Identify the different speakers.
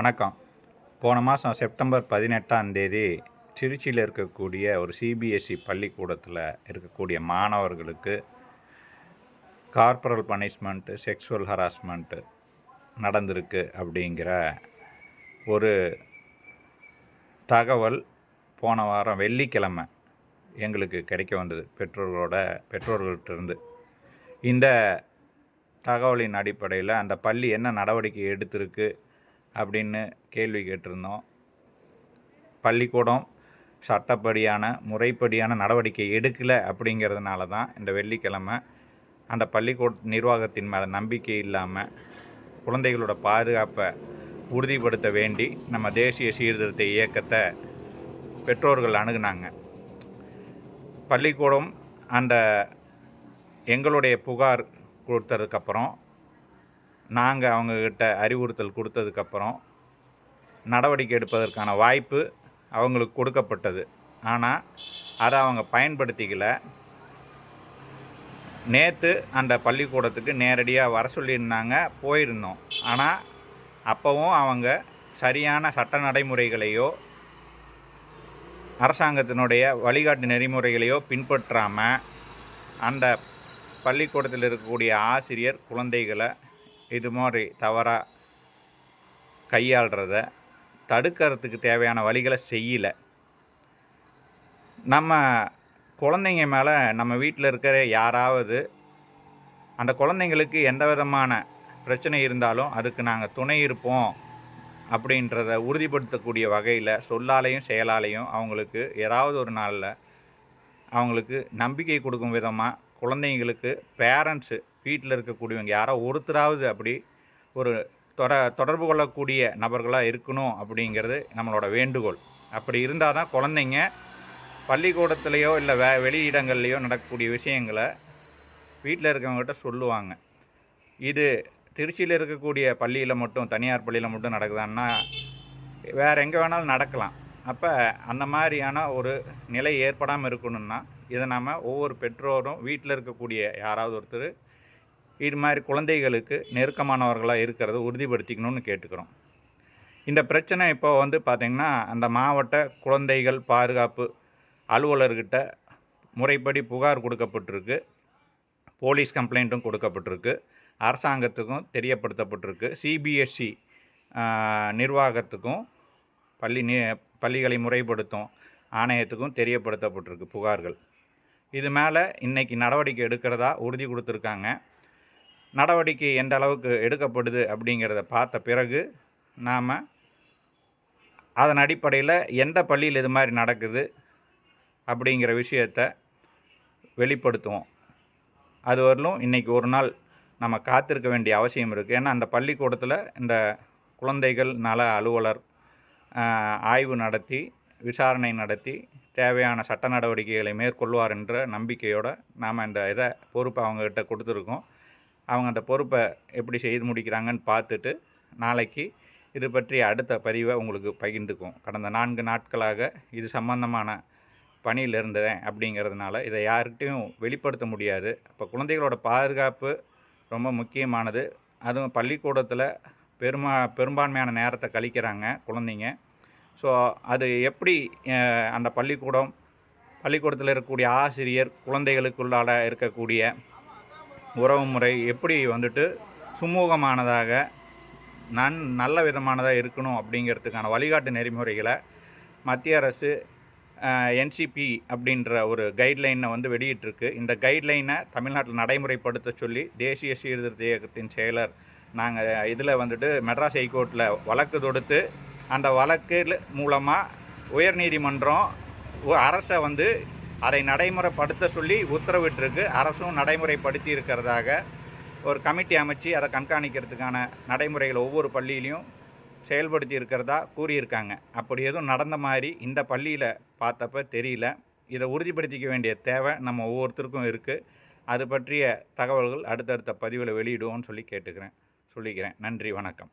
Speaker 1: வணக்கம். போன மாதம் செப்டம்பர் பதினெட்டாம் தேதி திருச்சியில் இருக்கக்கூடிய ஒரு சிபிஎஸ்சி பள்ளிக்கூடத்தில் இருக்கக்கூடிய மாணவர்களுக்கு கார்பரல் பனிஷ்மெண்ட்டு செக்ஸுவல் ஹராஸ்மெண்ட்டு நடந்திருக்கு அப்படிங்கிற ஒரு தகவல் போன வாரம் வெள்ளிக்கிழமை எங்களுக்கு கிடைக்க வந்தது. பெற்றோர்களோட பெற்றோர்கள்ட்டிருந்து இந்த தகவலின் அடிப்படையில் அந்த பள்ளி என்ன நடவடிக்கை எடுத்திருக்கு அப்படின்னு கேள்வி கேட்டிருந்தோம். பள்ளிக்கூடம் சட்டப்படியான முறைப்படியான நடவடிக்கை எடுக்கலை அப்படிங்கிறதுனால தான் இந்த வெள்ளிக்கிழமை அந்த பள்ளிக்கூட நிர்வாகத்தின் மேலே நம்பிக்கை இல்லாமல் குழந்தைகளோட பாதுகாப்பை உறுதிப்படுத்த வேண்டி நம்ம தேசிய சீர்திருத்த இயக்கத்தை பெற்றோர்கள் அணுகுனாங்க. பள்ளிக்கூடம் அந்த எங்களுடைய புகார் கொடுத்ததுக்கப்புறம் நாங்கள் அவங்கக்கிட்ட அறிவுறுத்தல் கொடுத்ததுக்கப்புறம் நடவடிக்கை எடுப்பதற்கான வாய்ப்பு அவங்களுக்கு கொடுக்கப்பட்டது. ஆனால் அதை அவங்க பயன்படுத்திக்கல. நேற்று அந்த பள்ளிக்கூடத்துக்கு நேரடியாக வர சொல்லியிருந்தாங்க போயிருந்தோம். ஆனால் அப்போவும் அவங்க சரியான சட்ட நடைமுறைகளையோ அரசாங்கத்தினுடைய வழிகாட்டு நெறிமுறைகளையோ பின்பற்றாமல் அந்த பள்ளிக்கூடத்தில் இருக்கக்கூடிய ஆசிரியர் குழந்தைகளை இது மாதிரி தவறாக கையாளுறத தடுக்கிறதுக்கு தேவையான வழிகளை செய்யலை. நம்ம குழந்தைங்க மேலே நம்ம வீட்டில் இருக்கிற யாராவது அந்த குழந்தைங்களுக்கு எந்த விதமான பிரச்சனை இருந்தாலும் அதுக்கு நாங்கள் துணை இருப்போம் அப்படின்றத உறுதிப்படுத்தக்கூடிய வகையில் சொல்லாலையும் செயலாலையும் அவங்களுக்கு ஏதாவது ஒரு நாளில் அவங்களுக்கு நம்பிக்கை கொடுக்கும் விதமாக குழந்தைங்களுக்கு பேரண்ட்ஸு வீட்டில் இருக்கக்கூடியவங்க யாரோ ஒருத்தராவது அப்படி ஒரு தொட தொடர்பு கொள்ளக்கூடிய நபர்களாக இருக்கணும் அப்படிங்கிறது நம்மளோட வேண்டுகோள். அப்படி இருந்தால் தான் குழந்தைங்க பள்ளிக்கூடத்துலேயோ இல்லை வே வெளியிடங்கள்லேயோ நடக்கக்கூடிய விஷயங்களை வீட்டில் இருக்கவங்ககிட்ட சொல்லுவாங்க. இது திருச்சியில் இருக்கக்கூடிய பள்ளியில் மட்டும் தனியார் பள்ளியில் மட்டும் நடக்குதான்னா வேறு எங்கே வேணாலும் நடக்கலாம். அப்போ அந்த மாதிரியான ஒரு நிலை ஏற்படாமல் இருக்கணும்னா இதை நம்ம ஒவ்வொரு பெற்றோரும் வீட்டில் இருக்கக்கூடிய யாராவது ஒருத்தர் இது மாதிரி குழந்தைகளுக்கு நெருக்கமானவர்களாக இருக்கிறத உறுதிப்படுத்திக்கணும்னு கேட்டுக்கிறோம். இந்த பிரச்சனை இப்போ வந்து பார்த்திங்கன்னா அந்த மாவட்ட குழந்தைகள் பாதுகாப்பு அலுவலர்கிட்ட முறைப்படி புகார் கொடுக்கப்பட்டிருக்கு. போலீஸ் கம்ப்ளைண்ட்டும் கொடுக்கப்பட்டிருக்கு. அரசாங்கத்துக்கும் தெரியப்படுத்தப்பட்டிருக்கு. சிபிஎஸ்சி நிர்வாகத்துக்கும் பள்ளி நி பள்ளிகளை முறைப்படுத்தும் ஆணையத்துக்கும் தெரியப்படுத்தப்பட்டிருக்கு புகார்கள். இது மேலே இன்றைக்கி நடவடிக்கை எடுக்கிறதா உறுதி கொடுத்துருக்காங்க. நடவடிக்கை எந்த அளவுக்கு எடுக்கப்படுது அப்படிங்கிறத பார்த்த பிறகு நாம் அதன் அடிப்படையில் எந்த பள்ளியில் இது மாதிரி நடக்குது அப்படிங்கிற விஷயத்தை வெளிப்படுத்துவோம். அது வரலும் இன்றைக்கி ஒரு நாள் நம்ம காத்திருக்க வேண்டிய அவசியம் இருக்குது ஏன்னா அந்த பள்ளிக்கூடத்தில் இந்த குழந்தைகள் நல அலுவலர் ஆய்வு நடத்தி விசாரணை நடத்தி தேவையான சட்ட நடவடிக்கைகளை மேற்கொள்வார் என்ற நம்பிக்கையோடு நாம் இந்த இதை பொறுப்பை அவங்கக்கிட்ட கொடுத்துருக்கோம். அவங்க அந்த பொறுப்பை எப்படி செய்து முடிக்கிறாங்கன்னு பார்த்துட்டு நாளைக்கு இது பற்றி அடுத்த பதிவை உங்களுக்கு பகிர்ந்துக்கும் கடந்த நான்கு நாட்களாக இது சம்பந்தமான பணியில் இருந்தேன் அப்படிங்கிறதுனால இதை யார்கிட்டையும் வெளிப்படுத்த முடியாது. அப்போ குழந்தைகளோட பாதுகாப்பு ரொம்ப முக்கியமானது. அதுவும் பள்ளிக்கூடத்தில் பெருமா பெரும்பான்மையான நேரத்தை கழிக்கிறாங்க குழந்தைங்க. ஸோ அது எப்படி அந்த பள்ளிக்கூடம் பள்ளிக்கூடத்தில் இருக்கக்கூடிய ஆசிரியர் குழந்தைகளுக்குள்ளால இருக்கக்கூடிய உறவு முறை எப்படி வந்துட்டு சுமூகமானதாக நன் நல்ல விதமானதாக இருக்கணும் அப்படிங்கிறதுக்கான வழிகாட்டு நெறிமுறைகளை மத்திய அரசு என்சிபி அப்படின்ற ஒரு கைட்லைனை வந்து வெளியிட்டிருக்கு. இந்த கைட்லைனை தமிழ்நாட்டில் நடைமுறைப்படுத்த சொல்லி தேசிய சீர்திருத்த இயக்கத்தின் செயலர் நாங்கள் இதில் வந்துட்டு மெட்ராஸ் ஹைகோர்ட்டில் வழக்கு தொடுத்து அந்த வழக்கு மூலமாக உயர்நீதிமன்றம் அரசை வந்து அதை நடைமுறைப்படுத்த சொல்லி உத்தரவிட்டிருக்கு. அரசும் நடைமுறைப்படுத்தி இருக்கிறதாக ஒரு கமிட்டி அமைச்சு அதை கண்காணிக்கிறதுக்கான நடைமுறைகள் ஒவ்வொரு பள்ளியிலையும் செயல்படுத்தி இருக்கிறதா கூறியிருக்காங்க. அப்படி எதுவும் நடந்த மாதிரி இந்த பள்ளியில் பார்த்தப்ப தெரியல. இதை உறுதிப்படுத்திக்க வேண்டிய தேவை நம்ம ஒவ்வொருத்தருக்கும் இருக்குது அது பற்றிய தகவல்கள் அடுத்தடுத்த பதிவில் வெளியிடுவோம்னு சொல்லி கேட்டுக்கிறேன். சொல்லிக்கிறேன். நன்றி. வணக்கம்.